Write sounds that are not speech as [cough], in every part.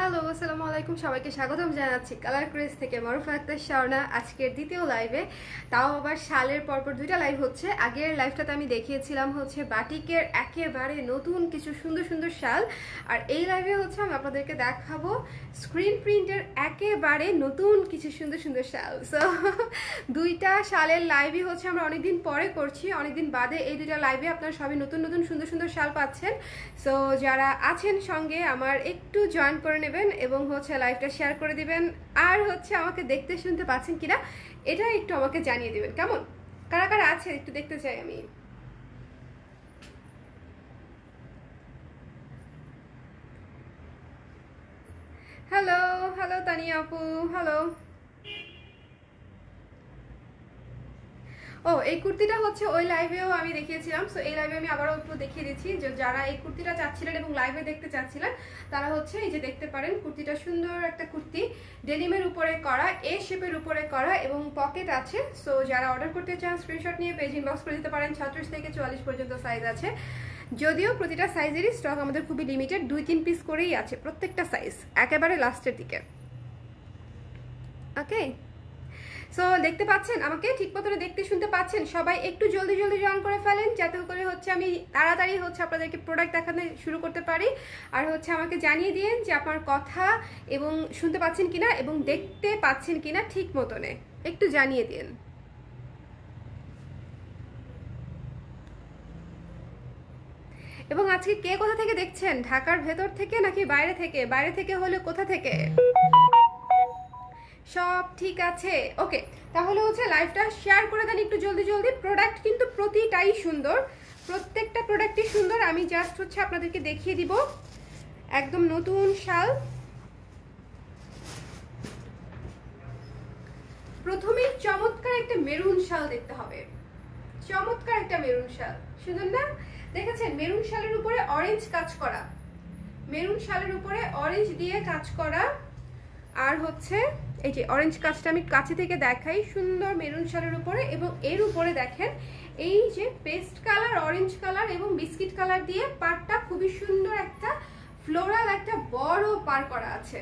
Hello আসসালামু আলাইকুম। সবাইকে স্বাগতম জানাচ্ছি কালার ক্রেজ থেকে মারুফা আক্তার, শাওনা। আজকের দ্বিতীয় লাইভে তাও আবার সালের পরপর দুইটা লাইভ হচ্ছে। আগের লাইভটাতে আমি দেখিয়েছিলাম হচ্ছে বাটিকের একেবারে নতুন কিছু সুন্দর সুন্দর শাল। আর এই লাইভে হচ্ছে আমি আপনাদেরকে দেখাবো স্ক্রিন প্রিন্টের একেবারে নতুন কিছু সুন্দর সুন্দর শাল। সো [laughs] দুইটা শালের লাইভই হচ্ছে আমরা অনেকদিন পরে করছি। অনেকদিন বাদে এই দুইটা লাইভে আপনারা সবাই নতুন নতুন সুন্দর সুন্দর শাল পাচ্ছেন। সো যারা আছেন সঙ্গে আমার একটু জয়েন করে নেবেন এবং হচ্ছে লাইভটা শেয়ার করে দিবেন। আর হচ্ছে আমাকে দেখতে শুনতে পাচ্ছেন কিনা, এটা একটু আমাকে জানিয়ে দিবেন, কেমন? কারা কারা আছে? একটু দেখতে চাই আমি। হ্যালো হ্যালো তানিয়া আপু হ্যালো ও, এই কুর্তিটা হচ্ছে ওই লাইভেও আমি দেখিয়েছিলাম। সো এই লাইভে আমি আবারও একটু দেখিয়ে দিচ্ছি যে যারা এই কুর্তিটা চাচ্ছিলেন এবং লাইভে দেখতে চাচ্ছিলেন, তারা হচ্ছে এই যে দেখতে পারেন কুর্তিটা সুন্দর একটা কুর্তি, ডেনিমের উপরে করা এ শেপের উপরে করা এবং পকেট আছে। সো যারা অর্ডার করতে চান স্ক্রিনশট নিয়ে পেজ ইনবক্স করে দিতে পারেন। ছত্রিশ থেকে চুয়াল্লিশ পর্যন্ত সাইজ আছে। যদিও প্রতিটা সাইজেরই স্টক আমাদের খুবই লিমিটেড দুই তিন পিস করেই আছে প্রত্যেকটা সাইজ একেবারে লাস্টের দিকে। ওকে সো দেখতে পাচ্ছেন, আমাকে ঠিক মতো দেখতে শুনতে পাচ্ছেন। সবাই একটু জলদি জলদি জয়েন করে ফেলেন, যাতে করে হচ্ছে আমি তাড়াতাড়ি হচ্ছে আপনাদেরকে প্রোডাক্ট দেখাতে শুরু করতে পারি। আর হচ্ছে আমাকে জানিয়ে দিন যে আপনার কথা এবং শুনতে পাচ্ছেন কিনা এবং দেখতে পাচ্ছেন কিনা ঠিক মতনে। একটু জানিয়ে দিন। এবং আজকে কে কোথা থেকে দেখছেন? ঢাকার ভেতর থেকে নাকি বাইরে থেকে? বাইরে থেকে হলে কোথা থেকে? সব ঠিক আছে? ওকে তাহলে হচ্ছে লাইভটা শেয়ার করে দেন একটু জলদি জলদি। প্রোডাক্ট কিন্তু প্রতিটাই সুন্দর। প্রত্যেকটা প্রোডাক্টই সুন্দর। আমি জাস্ট হচ্ছে আপনাদেরকে দেখিয়ে দিব। একদম নতুন শাল। প্রথমেই চমৎকার একটা মেরুন শাল দেখতে হবে। চমৎকার একটা মেরুন শাল। সুন্দর না? দেখেছেন? মেরুন শালের উপরে অরেঞ্জ কাজ করা। মেরুন শালের উপরে অরেঞ্জ দিয়ে কাজ করা। আর হচ্ছে এই যে অরেঞ্জ কাজটা আমি কাছে থেকে দেখাই, সুন্দর মেরুন শালের উপরে এবং এর উপরে দেখেন এই যে পেস্ট কালার অরেঞ্জ কালার এবং বিস্কিট কালার দিয়ে পাড়টা খুবই সুন্দর একটা ফ্লোরাল একটা বড় পার করা আছে।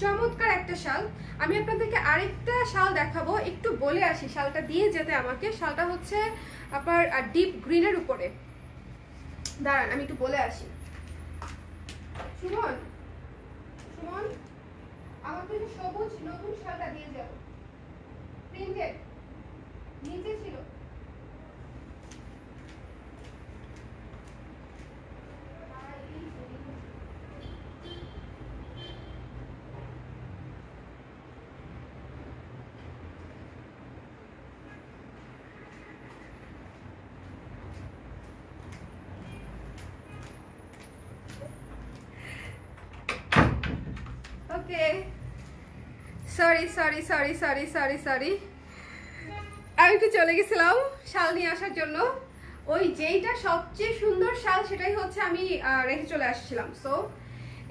চমৎকার একটা শাল। আমি আপনাদেরকে আরেকটা শাল দেখাবো, একটু বলে আসি শালটা দিয়ে যেতে আমাকে। শালটা হচ্ছে আপনার ডিপ গ্রিনের উপরে। দাঁড়ান, আমি একটু বলে আসি। সুমন সুমন। আমাকে যে সবুজ নতুন শালটা দিয়ে যাও প্রিন্টেড। নিচে ছিল। Okay sorry sorry sorry sorry sorry sorry আমি একটু চলে গেছিলাম শাল নিয়ে আসার জন্য। ওই যেইটা সবচেয়ে সুন্দর শাল সেটাই হচ্ছে আমি রেখে চলে আসছিলাম। সো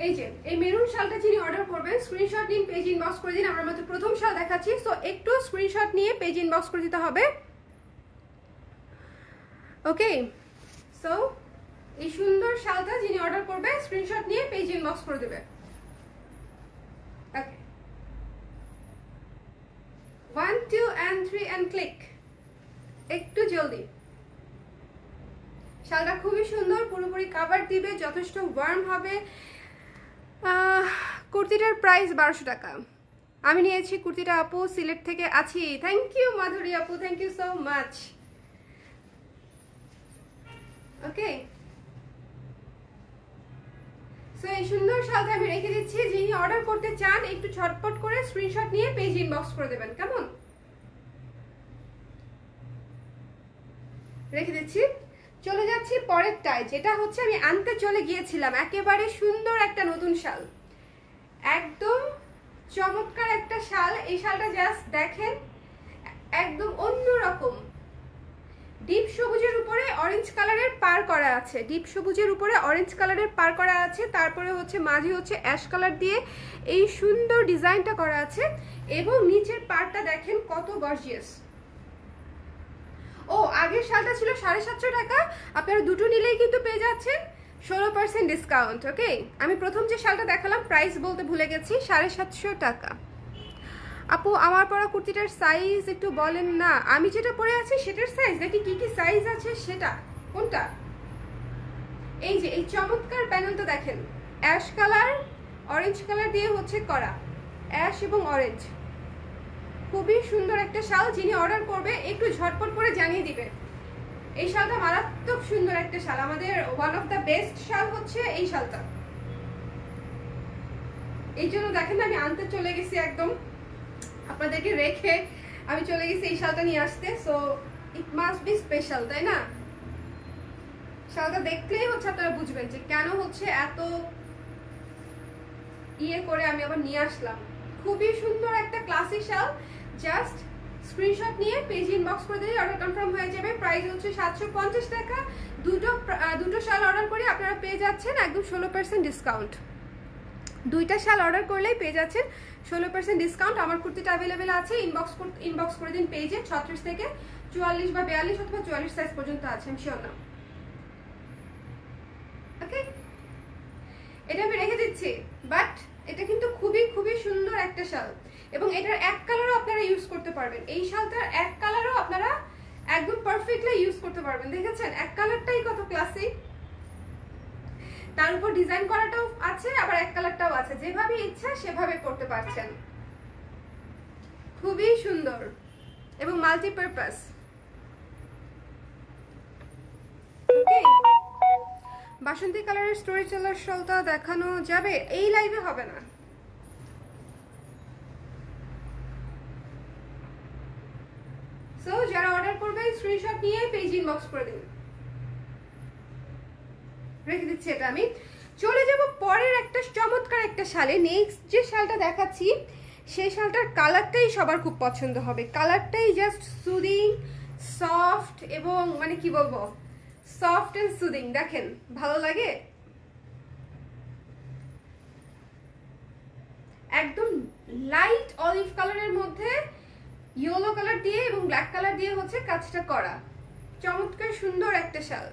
এই যে, এই মেরুন শালটা যিনি অর্ডার করবেন স্ক্রিনশট নিন পেজ ইনবক্স করে দিন। আমরা মাত্র প্রথম শাল দেখাচ্ছি। সো একটু স্ক্রিনশট নিয়ে পেজ ইনবক্স করে দিতে হবে। ওকে সো এই সুন্দর শালটা যিনি অর্ডার করবে স্ক্রিনশট নিয়ে পেজ ইনবক্স করে দেবে। One two and three and click একটু জলদি। শালটা খুবই সুন্দর, পুরোপুরি কাভার দিবে, যথেষ্ট ওয়ার্ম হবে। কুর্তিটার প্রাইস বারোশো টাকা। আমি নিয়েছি কুর্তিটা আপু, সিলেট থেকে আছি। থ্যাংক ইউ মাধুরী আপু thank you so much okay so এই সুন্দর শালটা আমি রেখে দিচ্ছি। যিনি অর্ডার করতে চান, একটু ছটপট করে স্ক্রিনশট নিয়ে পেজ ইনবক্স করে দেবেন। কেমন? রেখে দিচ্ছি। চলে যাচ্ছি পরেরটায়, যেটা হচ্ছে আমি আনতে চলে গিয়েছিলাম। একেবারে সুন্দর একটা নতুন শাল। একদম চমৎকার একটা শাল। এই শালটা জাস্ট দেখেন, একদম অন্য রকম ডিপ সবুজের উপরে অরেঞ্জ কালারের পার করা আছে। ডিপ সবুজের উপরে অরেঞ্জ কালারের পার করা আছে। তারপরে হচ্ছে মাঝে হচ্ছে অ্যাশ কালার দিয়ে এই সুন্দর ডিজাইনটা করা আছে এবং নিচের পারটা দেখেন কত গর্জিয়াস ও, আগের শালটা ছিল সাড়ে সাতশো টাকা। আপনারা দুটো নিলেই কিন্তু পেয়ে যাচ্ছেন ষোলো পার্সেন্ট ডিসকাউন্ট ওকে আমি প্রথম যে শালটা দেখালাম প্রাইস বলতে ভুলে গেছি, সাড়ে সাতশো টাকা। আপু, আমার পরা কুর্তিটার সাইজ একটু বলেন না। আমি যেটা পরে আছি সেটার সাইজ নাকি কি কি সাইজ আছে সেটা? কোনটা? এই যে, এই চমৎকার প্যানেলটা দেখেন। অ্যাশ কালার অরেঞ্জ কালার দিয়ে হচ্ছে করা। অ্যাশ এবং অরেঞ্জ খুবই সুন্দর একটা শাল, যিনি অর্ডার করবে, একটু ঝটপট করে জানিয়ে দিবে। এই শালটা মারাত্মক সুন্দর একটা শাল। আমাদের ওয়ান অফ দ্য বেস্ট শাল হচ্ছে এই শালটা। এই জন্য দেখেন আমি আনতে চলে গেছি একদম। আপনাদেরকে রেখে আমি চলে গেছি এই শালটা নিয়ে আসতে so it must be special তাই না? শালটা দেখলেই হচ্ছে আপনারা বুঝবেন যে কেন হচ্ছে এত ইয়ে করে আমি আবার নিয়ে আসলাম। খুবই সুন্দর একটা ক্লাসিক শাল জাস্ট স্ক্রিনশট নিয়ে পেজ ইনবক্স করে দিলে অর্ডার কনফার্ম হয়ে যাবে। প্রাইস হচ্ছে সাতশো পঞ্চাশ টাকা। দুটো দুটো শাল অর্ডার করে আপনারা পেয়ে যাচ্ছেন একদম ষোলো পার্সেন্ট ডিসকাউন্ট দুইটা শাল অর্ডার করলেই পেয়ে যাচ্ছেন ষোলো পার্সেন্ট ডিসকাউন্ট আমার কুর্তিটা অ্যাভেলেবেল আছে। ইনবক্স ইনবক্স করে দিন পেজে ছত্রিশ থেকে চুয়াল্লিশ বা বিয়াল্লিশ অথবা চুয়াল্লিশ সাইজ পর্যন্ত আছে আমি শিওর না। ওকে এটা আমি রেখে দিচ্ছি বাট এটা কিন্তু খুবই খুবই সুন্দর একটা শাল। এবং এটার এক কালারও আপনারা ইউজ করতে পারবেন। এই শালটার এক কালারও আপনারা একদম পারফেক্টলি ইউজ করতে পারবেন, দেখেছেন? এক কালারটাই কত ক্লাসিক তার উপর ডিজাইন করাটাও আছে, আবার এক কালারটাও আছে। যেভাবে ইচ্ছা সেভাবে করতে পারছেন। খুবই সুন্দর এবং মাল্টিপারপাস বাসন্তী কালারের স্টোরি টেলার শলটা দেখানো যাবে? এই লাইভে হবে না। সো যারা অর্ডার করবেন স্ক্রিনশট নিয়ে পেজ ইনবক্স করে দিন। রেখে দিচ্ছি এটা আমি। চলে যাব পরের একটা চমৎকার একটা শালে। নেক্সট যে শালটা দেখাচ্ছি, সেই শালটার কালারটাই সবার খুব পছন্দ হবে। কালারটাই জাস্ট সুদিং সফট এবং মানে কি বলব? সফট অ্যান্ড সুদিং দেখেন, ভালো লাগে? একদম লাইট অলিভ কালারের মধ্যে ইয়েলো কালার দিয়ে এবং ব্ল্যাক কালার দিয়ে হচ্ছে কাজটা করা। চমৎকার সুন্দর একটা শাল।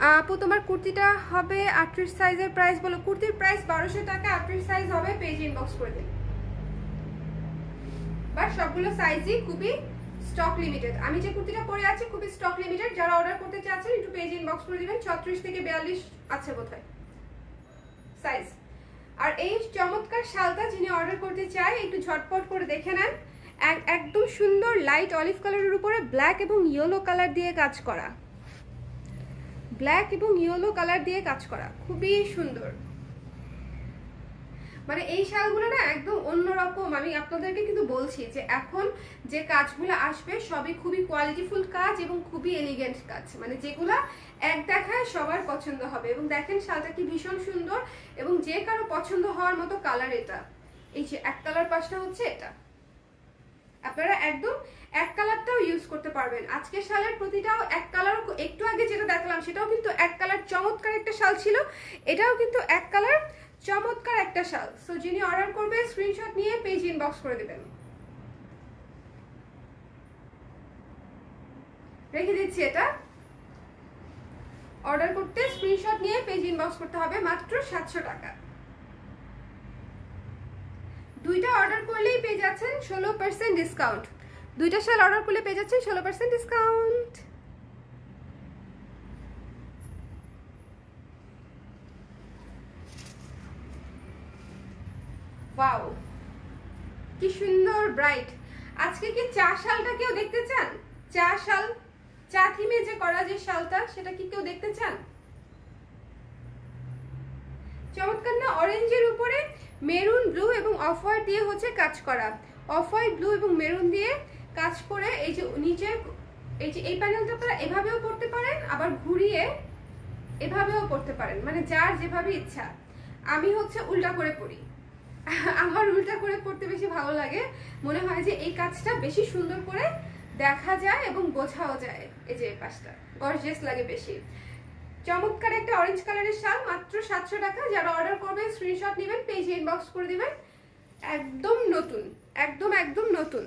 আপু, তোমার কুর্তিটা হবে আটত্রিশ সাইজের প্রাইস বলো। কুর্তির প্রাইস বারোশো টাকা, আটত্রিশ সাইজ হবে পেজ ইনবক্স করে দিন বাট সবগুলো সাইজই খুবই স্টক লিমিটেড আমি যে কুর্তিটা পরে আছি খুবই স্টক লিমিটেড যারা অর্ডার করতে চাচ্ছেন, একটু পেজ ইনবক্স করে দিবেন। ছত্রিশ থেকে বিয়াল্লিশ আছে বোধহয় সাইজ আর এই চমৎকার শালটা যিনি অর্ডার করতে চায়, একটু ঝটপট করে দেখে নেন। এক- একদম সুন্দর লাইট অলিভ কালারের উপরে ব্ল্যাক এবং ইয়েলো কালার দিয়ে কাজ করা। ব্ল্যাক এবং ইয়েলো কালার দিয়ে কাজ করা, খুবই সুন্দর। মানে এই শালগুলো না একদম অন্যরকম। আমি আপনাদেরকে কিন্তু বলছি যে এখন যে কাজগুলো আসবে সবই খুবই কোয়ালিটিফুল কাজ এবং খুবই এলিগেন্ট কাজ। মানে যেগুলা এক দেখায় সবার পছন্দ হবে। এবং দেখেন শালটা কি ভীষণ সুন্দর এবং যে কারও পছন্দ হওয়ার মতো কালার এটা। এই যে এক কালার পাশটা হচ্ছে এটা। আপনারা একদম এক কালারটাও ইউজ করতে পারবেন। আজকের শালের প্রতিটাও এক কালার একটু আগে যেটা দেখালাম, সেটাও কিন্তু এক কালার চমৎকার একটা শাল ছিল। এটাও কিন্তু এক কালার চমৎকার একটা শাল। সো যিনি অর্ডার করবে স্ক্রিনশট নিয়ে পেজ ইনবক্স করে দেবেন। রেখে দিচ্ছি এটা। অর্ডার করতে স্ক্রিনশট নিয়ে পেজ ইনবক্স করতে হবে মাত্র সাতশো টাকা। দুইটা অর্ডার করলেই পেয়ে যাচ্ছেন ষোলো পার্সেন্ট ডিসকাউন্ট দুইটা শাল অর্ডার করলে পেয়ে যাচ্ছেন ষোলো পার্সেন্ট ডিসকাউন্ট ওয়াও কি সুন্দর ব্রাইট আজকে কি চা শালটা কেউ দেখতে চান? চা শাল, চা থিমে যে করা যে শালটা, সেটা কি কেউ দেখতে চান? চমৎকার না? অরেঞ্জের উপরে মেরুন, ব্লু এবং অফ হোয়াইট দিয়ে হচ্ছে কাজ করা। অফ হোয়াইট ব্লু এবং মেরুন দিয়ে কাজ করে এই যে নিচে, এই যে এই প্যানেলটা আপনারা এভাবেও করতে পারেন, আবার ঘুরিয়ে এভাবেও করতে পারেন। মানে যার যেভাবে ইচ্ছা। আমি হচ্ছে উল্টা করে পড়ি। [laughs] আমার উল্টা করে পড়তে বেশি ভালো লাগে। মনে হয় যে এই কাজটা বেশি সুন্দর করে দেখা যায় এবং বোঝাও যায় এই যে পাশটা। গর্জিয়াস লাগে বেশি। চমৎকার একটা অরেঞ্জ কালারের শাল, মাত্র সাতশো টাকা। যারা অর্ডার করবেন স্ক্রিনশট নেবেন পেজে ইনবক্স করে দেবেন। একদম নতুন, একদম একদম নতুন।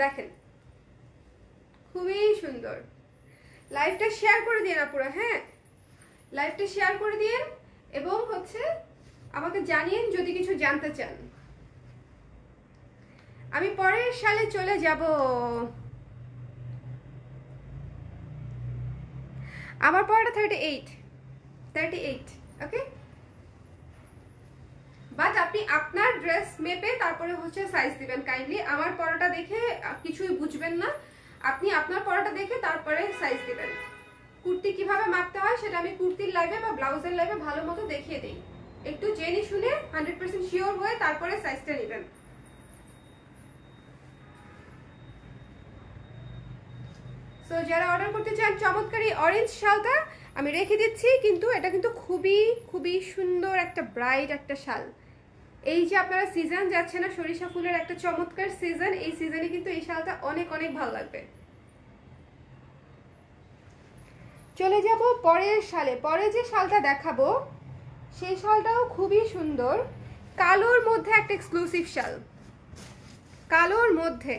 দেখেন, খুবই সুন্দর। লাইভটা শেয়ার করে দিন আপুরা হ্যাঁ? লাইভটা শেয়ার করে দিন এবং হচ্ছে আমাকে জানিয়েন যদি কিছু জানতে চান। আমি পরের সালে চলে যাব। আমার পড়াটা thirty eight thirty eight okay but আপনি আপনার ড্রেস মেপে তারপরে হচ্ছে সাইজ দিবেন কাইন্ডলি আমার পড়াটা দেখে কিছুই বুঝবেন না। আপনি আপনার পড়াটা দেখে তারপরে সাইজ দিবেন। কুর্তি কীভাবে মাপতে হয় সেটা আমি কুর্তির লাইভে বা ব্লাউজের লাইভে ভালো মতো দেখিয়ে দিই। একটু জেনে শুনে হান্ড্রেড পার্সেন্ট শিওর হয়ে তারপরে সাইজটা নেবেন। সো যারা অর্ডার করতে চান, চমৎকার অরেঞ্জ শালটা আমি রেখে দিচ্ছি, কিন্তু এটা কিন্তু খুবই খুবই সুন্দর একটা ব্রাইট একটা শাল। এই যে আপনারা সিজন যাচ্ছে না, সরিষা ফুলের একটা চমৎকার সিজন এই সিজনে কিন্তু এই শালটা অনেক অনেক ভালো লাগবে। চলে যাব পরের শালে। পরে যে শালটা দেখাবো, সেই শালটাও খুবই সুন্দর। কালোর মধ্যে একটা এক্সক্লুসিভ শাল। কালোর মধ্যে।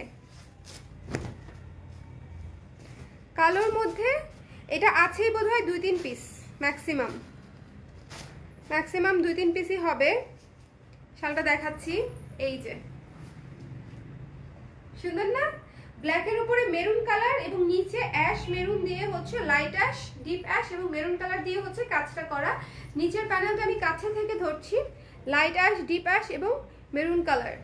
কালোর মধ্যে এটা আছেই বোধহয় দুই তিন পিস ম্যাক্সিমাম ম্যাক্সিমাম দুই তিন পিসই হবে। শালটা দেখাচ্ছি, এই যে। সুন্দর না? ব্ল্যাকের উপরে মেরুন কালার এবং নিচে অ্যাশ মেরুন দিয়ে হচ্ছে লাইট অ্যাশ ডিপ অ্যাশ এবং মেরুন কালার দিয়ে হচ্ছে কাজটা করা। নিচের প্যানেলটা আমি কাছে থেকে ধরছি। লাইট অ্যাশ ডিপ অ্যাশ এবং মেরুন কালার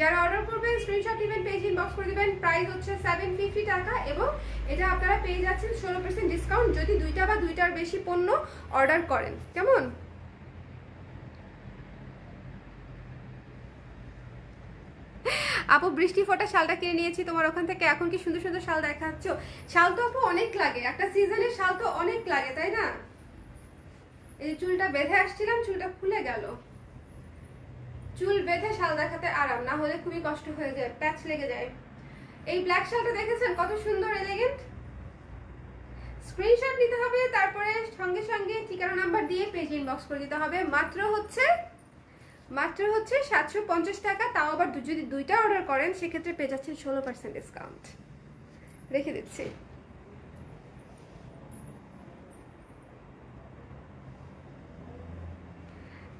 যারা অর্ডার করবেন স্ক্রিনশট নেবেন পেজ ইনবক্স করে দেবেন প্রাইস হচ্ছে সেভেন ফিফটি টাকা এবং এটা আপনারা পেয়ে যাচ্ছেন ষোলো পার্সেন্ট ডিসকাউন্ট যদি দুইটা বা দুইটার বেশি পণ্য অর্ডার করেন। কেমন? আপু, বৃষ্টি ফোটা শালটা কিনে নিয়েছি, তোমার ওখান থেকে এখন কি সুন্দর সুন্দর শাল দেখাচ্ছ? শাল তো আপু অনেক লাগে, একটা সিজনের শাল তো অনেক লাগে, তাই না? এই চুলটা বেঁধে আসছিলাম, চুলটা খুলে গেল। চুল বেঁধে শাল দেখাতে আরাম, না হলে খুবই কষ্ট হয়ে যায়, প্যাচ লেগে যায়। এই ব্ল্যাক শালটা দেখেছেন? কত সুন্দর এলিগেন্ট স্ক্রিনশট নিতে হবে, তারপরে সঙ্গে সঙ্গে ঠিকানা নাম্বার দিয়ে পেজ ইনবক্স করে দিতে হবে। মাত্র হচ্ছে মাত্র হচ্ছে সাতশো পঞ্চাশ টাকা, তাও আবার যদি দুইটা অর্ডার করেন, সেক্ষেত্রে পেয়ে যাচ্ছেন ষোলো পার্সেন্ট ডিসকাউন্ট রেখে দিচ্ছি।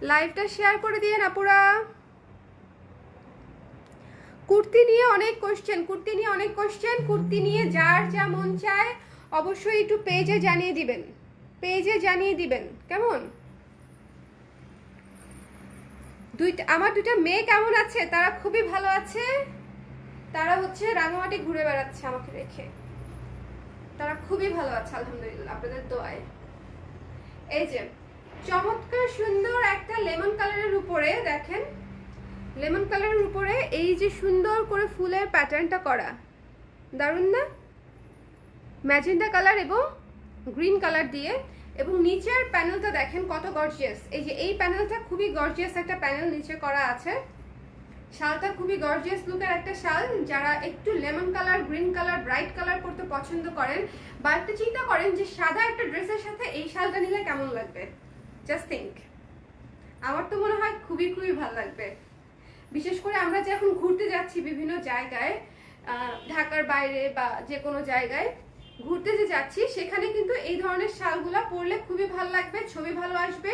লাইভটা শেয়ার করে দিয়ে আপুরা। কুর্তি নিয়ে অনেক কোশ্চেন কুর্তি নিয়ে অনেক কোশ্চেন কুর্তি নিয়ে যার যা মন চায়, অবশ্যই একটু পেজে জানিয়ে দিবেন। পেজে জানিয়ে দিবেন, কেমন? দুইটা, আমার দুইটা মেয়ে কেমন আছে? তারা খুবই ভালো আছে। তারা হচ্ছে রাঙামাটি ঘুরে বেড়াচ্ছে আমাকে রেখে তারা খুবই ভালো আছে, আলহামদুলিল্লাহ, আপনাদের দোয়ায়। এই যে চমৎকার, সুন্দর একটা লেমন কালারের উপরে দেখেন। লেমন কালারের উপরে এই যে সুন্দর করে ফুলের প্যাটার্নটা করা। দারুণ না? ম্যাজেন্টা কালার এবং গ্রিন কালার দিয়ে এবং নিচের প্যানেলটা দেখেন কত গর্জিয়াস এই যে এই প্যানেলটা খুবই গর্জিয়াস একটা প্যানেল নিচে করা আছে। শালটা খুবই গর্জিয়াস লুকের একটা শাল, যারা একটু lemon colour green colour bright colour করতে পছন্দ করেন বা একটু চিন্তা করেন যে সাদা একটা ড্রেসের সাথে এই শালটা নিলে কেমন লাগবে। জাস্ট থিঙ্ক আমার তো মনে হয় খুবই খুবই ভালো লাগবে। বিশেষ করে আমরা যে এখন ঘুরতে যাচ্ছি বিভিন্ন জায়গায় ঢাকার বাইরে বা যে কোনো জায়গায়, ঘুরতে যে যাচ্ছি, সেখানে কিন্তু এই ধরনের শালগুলা পরলে খুবই ভালো লাগবে, ছবি ভালো আসবে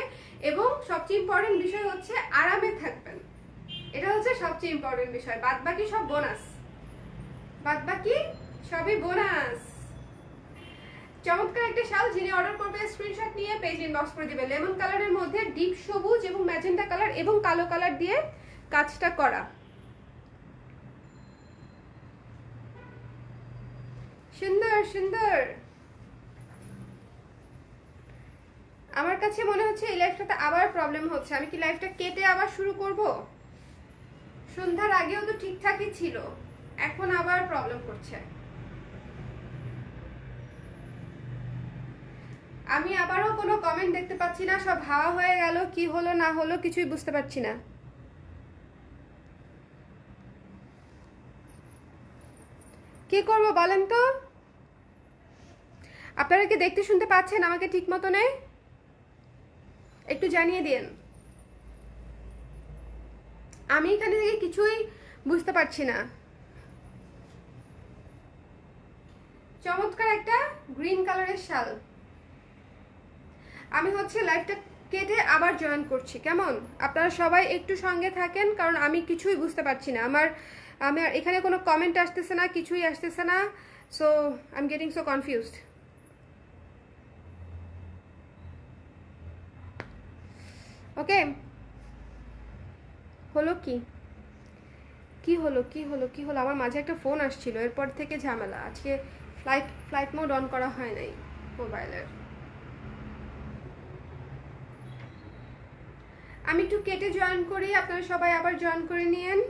এবং সবচেয়ে ইম্পর্টেন্ট বিষয় হচ্ছে আরামে থাকবেন। এটা হচ্ছে সবচেয়ে ইম্পর্টেন্ট বিষয়। বাদ বাকি সব বোনাস। বাদ বাকি সবই বোনাস। চমৎকার একটা শাল যিনি অর্ডার করবে স্ক্রিনশট নিয়ে পেজ ইনবক্স করে দিবে। লেমন কালারের মধ্যে ডিপ সবুজ এবং ম্যাজেন্টা কালার এবং কালো কালার দিয়ে কাজটা করা। সুন্দর সুন্দর। আমার কাছে মনে হচ্ছে এই লাইফটাতে আবার প্রবলেম হচ্ছে। আমি কি লাইফটা কেটে আবার শুরু করব? সন্ধ্যার আগেও তো ঠিকঠাকই ছিল। এখন আবার প্রবলেম করছে। আবারও কোনো কমেন্ট দেখতে পাচ্ছি না, সব হাওয়া হয়ে গেল, কি হলো, না হলো, কিছুই বুঝতে পারছি না। কি করব বলেন তো? আপনারা কি দেখতে শুনতে পাচ্ছেন আমাকে ঠিক মতো নেই একটু জানিয়ে দিন। আমি এখানে থেকে কিছুই বুঝতে পারছি না। চমৎকার একটা গ্রিন কালারের শাল। আমি হচ্ছে লাইভটা কেটে আবার জয়েন করছি, কেমন? আপনারা সবাই একটু সঙ্গে থাকেন, কারণ আমি কিছুই বুঝতে পারছি না। আমার আমার এখানে কোনো কমেন্ট আসতেছে না, কিছুই আসতেছে না so I am getting so confused okay হলো কি? কি হলো কি হলো কি হলো? আমার মাঝে একটা ফোন আসছিল, এরপর থেকে ঝামেলা। আজকে ফ্লাইট ফ্লাইট মোড অন করা হয় নাই মোবাইলের আমি একটু কেটে জয়েন করি আপনারা সবাই আবার জয়েন করে নিয়েন।